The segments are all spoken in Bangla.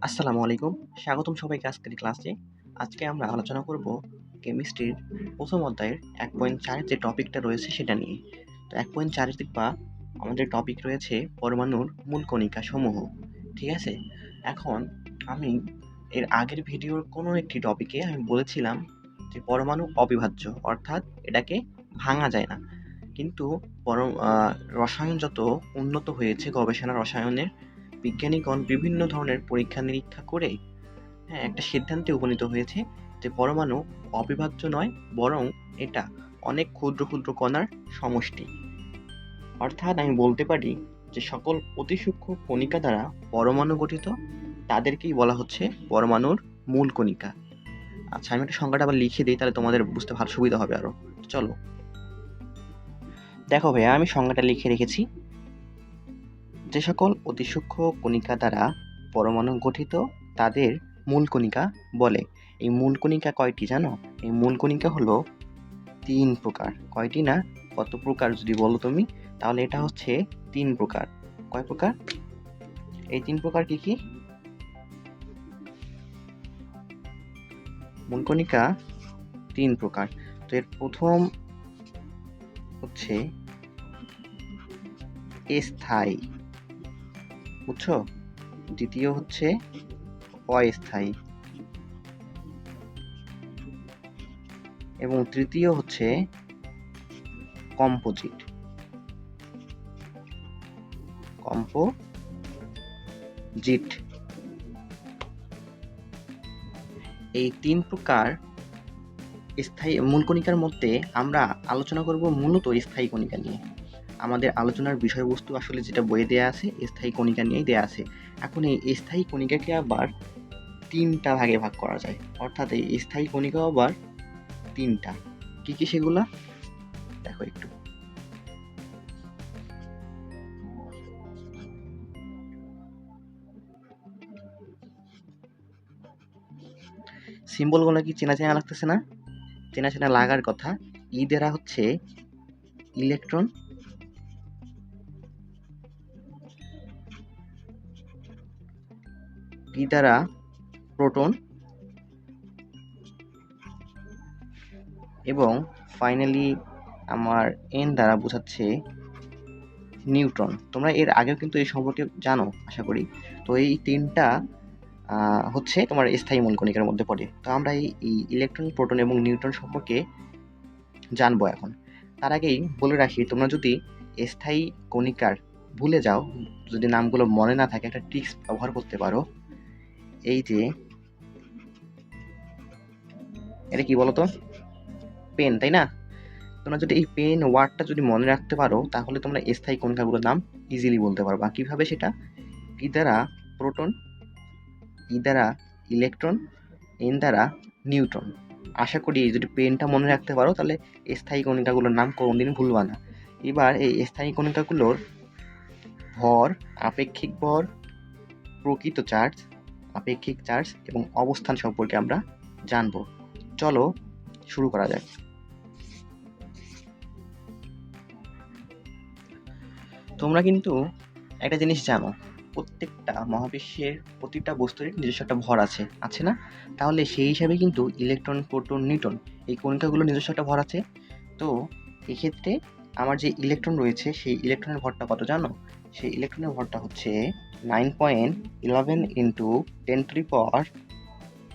আসসালামু আলাইকুম। স্বাগতম সবাইকে আজকের ক্লাসে। আজকে আমরা আলোচনা করব কেমিস্ট্রির প্রথম অধ্যায়ের এক পয়েন্ট চারের যে টপিকটা রয়েছে সেটা নিয়ে। তো এক পয়েন্ট চারের বা আমাদের টপিক রয়েছে পরমাণুর মূল কণিকা সমূহ ঠিক আছে? এখন আমি এর আগের ভিডিওর কোনো একটি টপিকে আমি বলেছিলাম যে পরমাণু অবিভাজ্য অর্থাৎ এটাকে ভাঙা যায় না। কিন্তু আহ, রসায়ন যত উন্নত হয়েছে গবেষণা রসায়নের বিজ্ঞানীগণ বিভিন্ন ধরনের পরীক্ষা নিরীক্ষা করে হ্যাঁ একটা সিদ্ধান্তে উপনীত হয়েছে যে পরমাণু অবিভাজ্য নয়, বরং এটা অনেক ক্ষুদ্র ক্ষুদ্র কণার সমষ্টি। অর্থাৎ আমি বলতে পারি যে সকল অতি সূক্ষ্ম কণিকা দ্বারা পরমাণু গঠিত, তাদেরকেই বলা হচ্ছে পরমাণুর মূল কণিকা। আচ্ছা আমি একটা সংখ্যাটা আবার লিখে দিই, তাহলে তোমাদের বুঝতে ভালো সুবিধা হবে আরও চলো। দেখো ভাইয়া, আমি সংজ্ঞাটা লিখে রেখেছি। যে সকল অতি সূক্ষ্ম কণিকা দ্বারা পরমাণু গঠিত, তাদের মূল কণিকা বলে। এই মূল কণিকা কয়টি জানো? এই মূল কণিকা হলো তিন প্রকার। কয়টি না? কত প্রকার যদি বলো তুমি, তাহলে এটা হচ্ছে তিন প্রকার। কয় প্রকার? এই তিন প্রকার কি কি? মূল কণিকা তিন প্রকার। তো এর প্রথম হচ্ছে স্থায়ী। বুঝছ? দ্বিতীয় হচ্ছে অস্থায়ী। এবং তৃতীয় হচ্ছে কম্পোজিট। কম্পোজিট। এই তিন প্রকার স্থায়ী মূল কণিকার মধ্যে আমরা আলোচনা করব মূলত স্থায়ী কণিকা নিয়ে। আমাদের আলোচনার বিষয়বস্তু আসলে যেটা বইয়ে দেওয়া আছে, স্থায়ী কণিকা নিয়েই দেওয়া আছে। এখন এই স্থায়ী কণিকাকে আবার তিনটা ভাগে ভাগ করা যায়। অর্থাৎ এই স্থায়ী কণিকা আবার তিনটা। কি কি সেগুলা? দেখো একটু। সিম্বলগুলো কি চেনা চেনা লাগতেছে না? চেনা চেনা লাগার কথা। ই দ্বারা হচ্ছে ইলেকট্রন পি দ্বারা প্রোটন এবং ফাইনালি আমার এন দ্বারা বোঝাচ্ছে নিউট্রন। তোমরা এর আগেও কিন্তু এই সম্পর্কে জানো, আশা করি। তো এই তিনটা হচ্ছে তোমার স্থায়ী মূলকণিকার মধ্যে পড়ে। তো আমরা এই ইলেকট্রন প্রোটন এবং নিউট্রন সম্পর্কে জানব এখন। তার আগেই বলে রাখি, তোমরা যদি স্থায়ী কণিকার ভুলে যাও, যদি নামগুলো মনে না থাকে, একটা ট্রিক্স ব্যবহার করতে পারো এই যে, এটা কি বলতো? পেন তাই না? তোমরা যদি এই পেন ওয়ার্ডটা যদি মনে রাখতে পারো, তাহলে তোমরা স্থায়ী কণিকাগুলোর নাম ইজিলি বলতে পারবা। কীভাবে সেটা? পি দ্বারা প্রোটন ই দ্বারা ইলেকট্রন এন দ্বারা নিউট্রন আশা করি যদি পেনটা মনে রাখতে পারো, তাহলে স্থায়ী কণিকাগুলোর নাম কোনোদিন ভুলবা না। এবার এই স্থায়ী কণিকাগুলোর ভর, আপেক্ষিক ভর, প্রকৃত চার্জ আপেক্ষিক চার্জ এবং অবস্থান সম্পর্কে আমরা জানব। চলো শুরু করা যাক। তোমরা কিন্তু একটা জিনিস জানো, প্রত্যেকটা মহাবিশ্বের প্রতিটা বস্তুর নিজস্ব একটা ভর আছে আছে না? তাহলে সেই হিসাবে কিন্তু ইলেকট্রন, প্রোটন নিউটন এই কণিকাগুলোর নিজস্ব একটা ভর আছে। তো এক্ষেত্রে আমার যে ইলেকট্রন রয়েছে, সেই ইলেকট্রনের ভরটা কত জানো? সেই ইলেকট্রনের ভরটা হচ্ছে nine point eleven into ten to power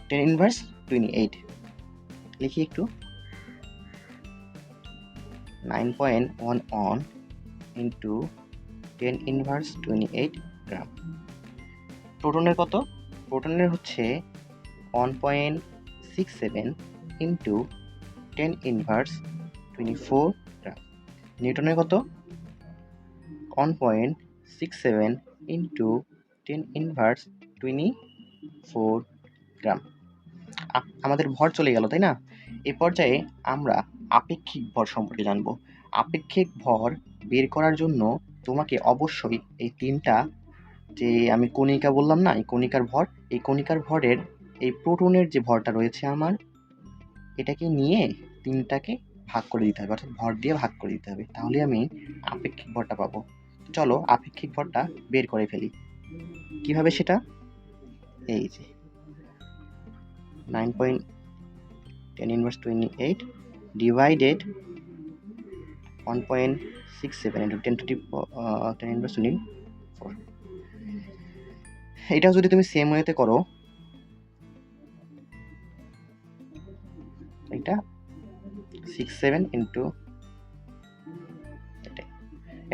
ten inverse twenty eight লিখি একটু। Nine point one on into ten inverse twenty eight gram প্রোটনের কত? প্রোটনের হচ্ছে one point six seven into ten inverse twenty four gram নিউটনের কত? One point six seven into ten inverse twenty four gram আমাদের ভর চলে গেল, তাই না? এ পর্যায়ে আমরা আপেক্ষিক ভর সম্পর্কে জানব। আপেক্ষিক ভর বের করার জন্য তোমাকে অবশ্যই এই তিনটা যে আমি কণিকা বললাম না, এই কণিকার ভর, এই কণিকার ভরের এই প্রোটনের যে ভরটা রয়েছে আমার, এটাকে নিয়ে তিনটাকে ভাগ করে দিতে হবে, অর্থাৎ ভর দিয়ে ভাগ করে দিতে হবে। তাহলে আমি আপেক্ষিক ভরটা পাবো। চলো আপেক্ষিক ভরটা বের করে ফেলি। কীভাবে সেটা? এই যে। Nine point ten inverse twenty eight divided one point six seven into ten to ten inverse twenty four এটাও যদি তুমি সেম ওয়েতে করো, এটা সিক্স সেভেন ইন্টু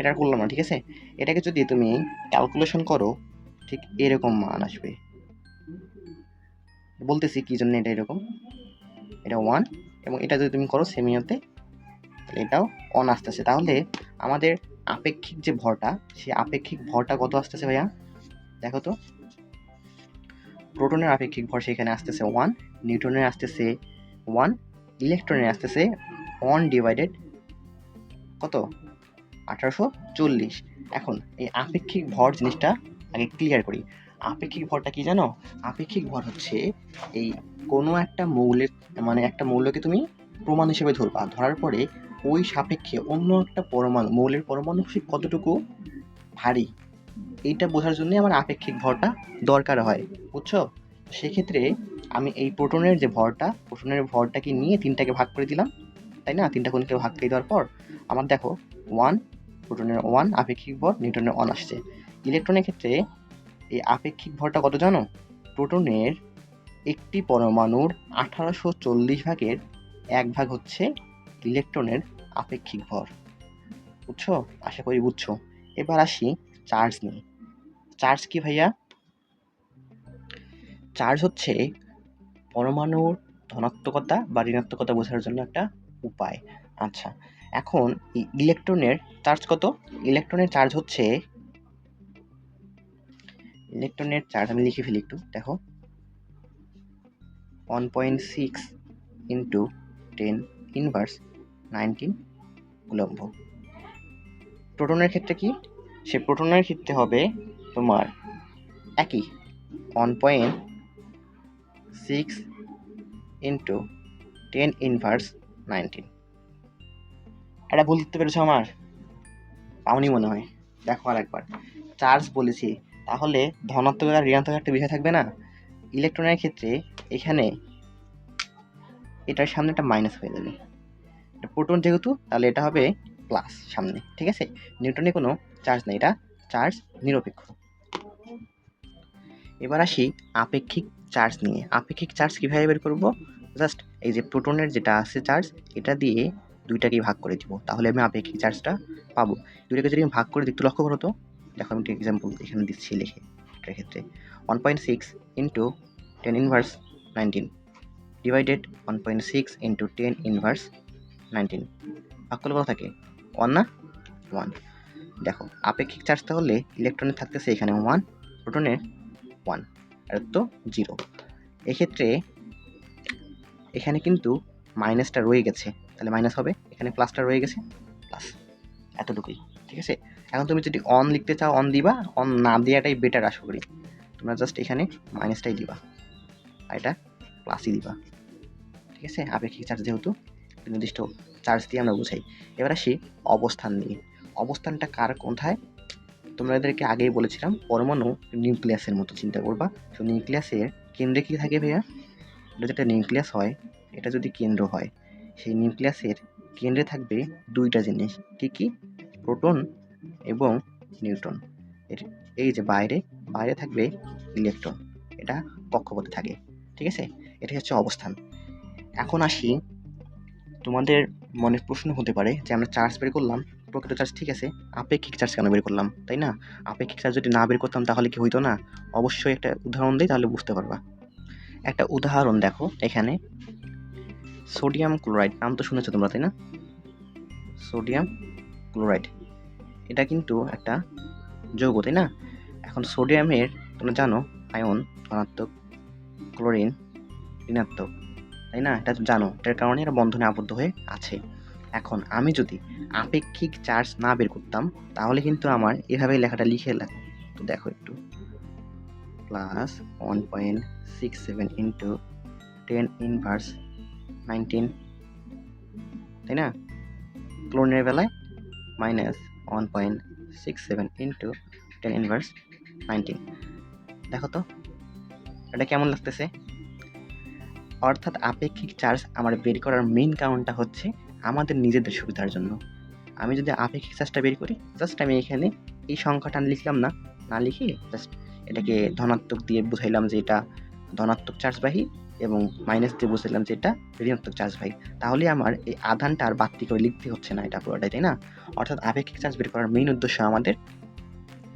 এটা করলাম না, ঠিক আছে? এটাকে যদি তুমি ক্যালকুলেশন করো, ঠিক এরকম মান আসবে। বলতেছি কি জন্য এটা এরকম? এটা ওয়ান এবং এটা যদি তুমি করো সেমিওতে তাহলে এটাও অন আসতেছে। তাহলে আমাদের আপেক্ষিক যে ভরটা, সেই আপেক্ষিক ভরটা কত আসতেছে ভাইয়া? দেখো তো। প্রোটনের আপেক্ষিক ভর সেখানে আসতেছে ওয়ান নিউটনের আসতেছে ওয়ান ইলেকট্রনের আসতেছে ওয়ান ডিভাইডেড কত? আঠারোশো চল্লিশ। এখন এই আপেক্ষিক ভর জিনিসটা আগে ক্লিয়ার করি। আপেক্ষিক ভরটা কি জানো? আপেক্ষিক ভর হচ্ছে এই কোনো একটা মৌলের মানে একটা মৌলকে তুমি প্রমাণ হিসেবে ধরবা। ধরার পরে ওই সাপেক্ষে অন্য একটা পরমাণু, মৌলের পরমাণু কতটুকু ভারী, এইটা বোঝার জন্য আমার আপেক্ষিক ভরটা দরকার হয়, বুঝছ? সেক্ষেত্রে আমি এই প্রোটনের যে ভরটা, প্রোটনের ভরটাকে নিয়ে তিনটাকে ভাগ করে দিলাম, তাই না? তিনটা কোনকে ভাগ করে দেওয়ার পর, আমার দেখো ওয়ান প্রোটনের ওয়ান, আপেক্ষিক ভর নিউটনের ওয়ান আসছে। ইলেকট্রনের ক্ষেত্রে এই আপেক্ষিক ভরটা কত জানো? প্রোটনের একটি পরমাণুর আঠারোশো চল্লিশ ভাগের এক ভাগ হচ্ছে ইলেকট্রনের আপেক্ষিক ভর। বুঝছ? আশা করি বুঝছ। এবার আসি চার্জ নিয়ে। চার্জ কি ভাইয়া? চার্জ হচ্ছে পরমাণুর ধনাত্মকতা বা ঋণাত্মকতা বোঝার জন্য একটা উপায়। আচ্ছা এখন ইলেকট্রনের চার্জ কত? ইলেকট্রনের চার্জ হচ্ছে ইলেকট্রনের চার্জ আমি লিখে ফেলি একটু, দেখো। One point six into ten inverse nineteen উলম্ব প্রোটনের ক্ষেত্রে কি? সে প্রোটনের ক্ষেত্রে হবে তোমার একই। One point six into ten inverse nineteen এটা বলতে পেরেছ আমার? পাওনি মনে হয়। দেখো আর একবার চার্জ বলেছি, তাহলে ধনাত্মক আর ঋণাত্মক একটা বিষয় থাকবে না? ইলেকট্রনের ক্ষেত্রে এখানে এটার সামনে একটা মাইনাস হয়ে যাবে। প্রোটন যেহেতু, তাহলে এটা হবে প্লাস সামনে, ঠিক আছে? নিউটনে কোনো চার্জ নেই, এটা চার্জ নিরপেক্ষ। এবার আসি আপেক্ষিক চার্জ নিয়ে। আপেক্ষিক চার্জ কীভাবে বের করব? জাস্ট এই যে প্রোটনের যেটা আছে চার্জ এটা দিয়ে দুইটাকে ভাগ করে দিব। তাহলে আমি আপেক্ষিক চার্জটা পাবো। দুইটাকে যদি আমি ভাগ করে দেখতে লক্ষ্য করো তো। দেখো আমি এক্সাম্পল এখানে দিচ্ছি লিখে, এটার ক্ষেত্রে। One point six into ten inverse nineteen divided one point six into ten inverse nineteen ভাগ করলে কত থাকে? ওয়ান না? ওয়ান দেখো, আপেক্ষিক চার্জ তাহলে ইলেকট্রনের থাকতেছে এখানে ওয়ান প্রোটনের ওয়ান আর তো জিরো এক্ষেত্রে এখানে কিন্তু মাইনাসটা রয়ে গেছে। তাহলে মাইনাস হবে। এখানে প্লাসটা রয়ে গেছে। প্লাস এতটুকুই। ঠিক আছে? এখন তুমি যদি অন লিখতে চাও অন দিবা। অন না দেওয়াটাই বেটার আশা করি। তোমরা জাস্ট এখানে মাইনাসটাই দিবা। আর এটা প্লাসই দিবা। ঠিক আছে? আপেক্ষিক চার্জ যেহেতু, নির্দিষ্ট চার্জ দিয়ে আমরা বুঝাই। এবার আসি অবস্থান নিয়ে। অবস্থানটা কার কোথায়? তোমরা এদেরকে আগেই বলেছিলাম, পরমাণু নিউক্লিয়াসের মতো চিন্তা করবা। তো নিউক্লিয়াসের কেন্দ্রে কী থাকে ভাইয়া? এটা যেটা নিউক্লিয়াস হয়, এটা যদি কেন্দ্র হয় সেই নিউক্লিয়াসের কেন্দ্রে থাকবে দুইটা জিনিস, কি কি? প্রোটন এবং নিউট্রন। এর এই যে বাইরে বাইরে থাকবে ইলেকট্রন। এটা কক্ষপথে থাকে, ঠিক আছে? এটা হচ্ছে অবস্থান। এখন আসি, তোমাদের মনে প্রশ্ন হতে পারে যে আমরা চার্জ বের করলাম, প্রকৃত চার্জ, ঠিক আছে? আপেক্ষিক চার্জ কেন বের করলাম, তাই না? আপেক্ষিক চার্জ যদি না বের করতাম তাহলে কি হইতো না? অবশ্যই একটা উদাহরণ দিই, তাহলে বুঝতে পারবা। একটা উদাহরণ দেখো, এখানে সোডিয়াম ক্লোরাইড, নাম তো শুনেছো তোমরা, তাই না? Sodium chloride. এটা কিন্তু একটা যৌগ, তাই না? এখন সোডিয়ামের, তোমরা জানো, আয়ন ধনাত্মক, ক্লোরিন ঋণাত্মক, তাই না? এটা জানো, এটার কারণে এরা বন্ধনে আবদ্ধ হয়ে আছে। এখন আমি যদি আপেক্ষিক চার্জ না বের করতাম, তাহলে কিন্তু আমার এভাবে লেখাটা লিখে লাগ তো দেখো একটু। Plus one point six seven into ten inverse nineteen, তাই না? ক্লোরিনের বেলায় minus one point six seven into ten inverse nineteen দেখো তো, এটা কেমন লাগতেছে? অর্থাৎ আপেক্ষিক চার্জ আমার বের করার মেইন কারণটা হচ্ছে আমাদের নিজেদের সুবিধার জন্য। আমি যদি আপেক্ষিক চার্জটা বের করি জাস্ট আমি এখানে এই সংখ্যাটা লিখলাম না না লিখে জাস্ট এটাকে ধনাত্মক দিয়ে বুঝাইলাম যে এটা ধনাত্মক চার্জবাহী এবং মাইনাস দিয়ে বুঝাইলাম যে এটা ঋণাত্মক ভাই তাহলে আমার এই আধানটা আর বাড়তি করে লিখতে হচ্ছে না এটা পুরোটাই, তাই না? অর্থাৎ আপেক্ষিক চার্জ বের করার মেইন উদ্দেশ্য আমাদের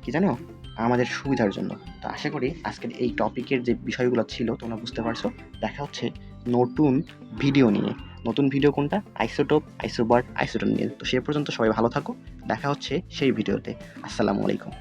কি জানো? আমাদের সুবিধার জন্য। তো আশা করি আজকের এই টপিকের যে বিষয়গুলো ছিল তোমরা বুঝতে পারছ। দেখা হচ্ছে নতুন ভিডিও নিয়ে। নতুন ভিডিও কোনটা? আইসোটোপ আইসোবার্ট আইসোটোন নিয়ে। তো সে পর্যন্ত সবাই ভালো থাকো। দেখা হচ্ছে সেই ভিডিওতে আসসালামু আলাইকুম।